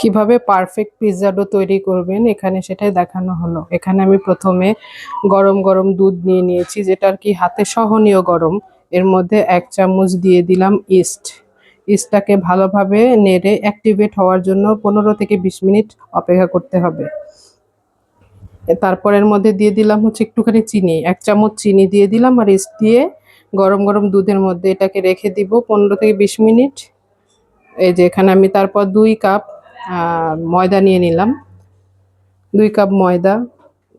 কীভাবে perfect pizza do তৈরি করবেন, এখানে সেটাই দেখানো হলো। এখানে আমি প্রথমে গরম গরম দুধ নিয়ে নিয়েছি, যেটা আর কি হাতে সহনীয় গরম। এর মধ্যে এক চামচ দিয়ে দিলাম ইস্ট ইস্টটাকে ভালোভাবে নেড়ে অ্যাক্টিভেট হওয়ার জন্য পনেরো থেকে বিশ মিনিট অপেক্ষা করতে হবে। তারপরের মধ্যে দিয়ে দিলাম হচ্ছে একটুখানি চিনি। এক চামচ চিনি দিয়ে দিলাম আর ইস্ট দিয়ে গরম গরম দুধের মধ্যে এটাকে রেখে দিব পনেরো থেকে বিশ মিনিট। এই যে এখানে আমি তারপর দুই কাপ ময়দা নিয়ে নিলাম। দুই কাপ ময়দা,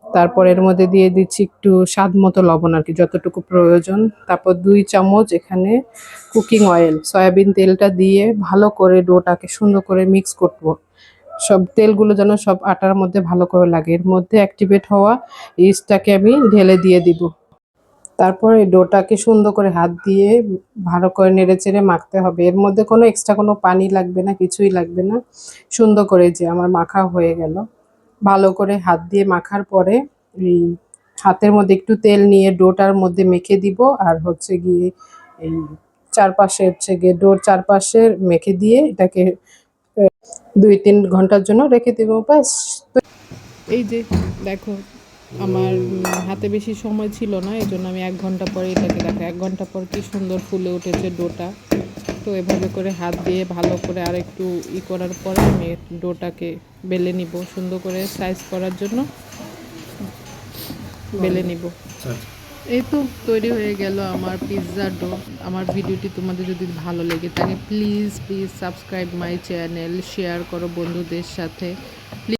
তারপর এর মধ্যে দিয়ে দিচ্ছি একটু স্বাদ মতো লবণ আর কি, যতটুকু প্রয়োজন। তারপর দুই চামচ এখানে কুকিং অয়েল, সয়াবিন তেলটা দিয়ে ভালো করে ডোটাকে সুন্দর করে মিক্স করব। সব তেলগুলো যেন সব আটার মধ্যে ভালো করে লাগে। এর মধ্যে অ্যাক্টিভেট হওয়া ইস্টটাকে আমি ঢেলে দিয়ে দিব। তারপর এই ডোটাকে সুন্দর করে হাত দিয়ে ভালো করে নেড়ে চেড়ে মাখতে হবে। এর মধ্যে কোনো এক্সট্রা কোনো পানি লাগবে না, কিছুই লাগবে না। সুন্দর করে যে আমার মাখা হয়ে গেল। ভালো করে হাত দিয়ে মাখার পরে এই হাতের মধ্যে একটু তেল নিয়ে ডোটার মধ্যে মেখে দিব আর হচ্ছে গিয়ে এই চারপাশে হচ্ছে গিয়ে ডোর চারপাশে মেখে দিয়ে এটাকে দুই তিন ঘণ্টার জন্য রেখে দেবো। ব্যাস। এই যে দেখো আমার হাতে বেশি সময় ছিল না এই জন্য আমি এক ঘণ্টা পরে এটাকে দেখো এক ঘণ্টা পর কি সুন্দর ফুলে উঠেছে ডোটা। তো এভাবে করে হাত দিয়ে ভালো করে আর একটু ই করার পরে আমি ডোটাকে বেলে নিব। সুন্দর করে সাইজ করার জন্য বেলে নিব। এই তো তৈরি হয়ে গেল আমার পিৎজা ডো। আমার ভিডিওটি তোমাদের যদি ভালো লেগে থাকে, please please subscribe my channel, share করো বন্ধুদের সাথে।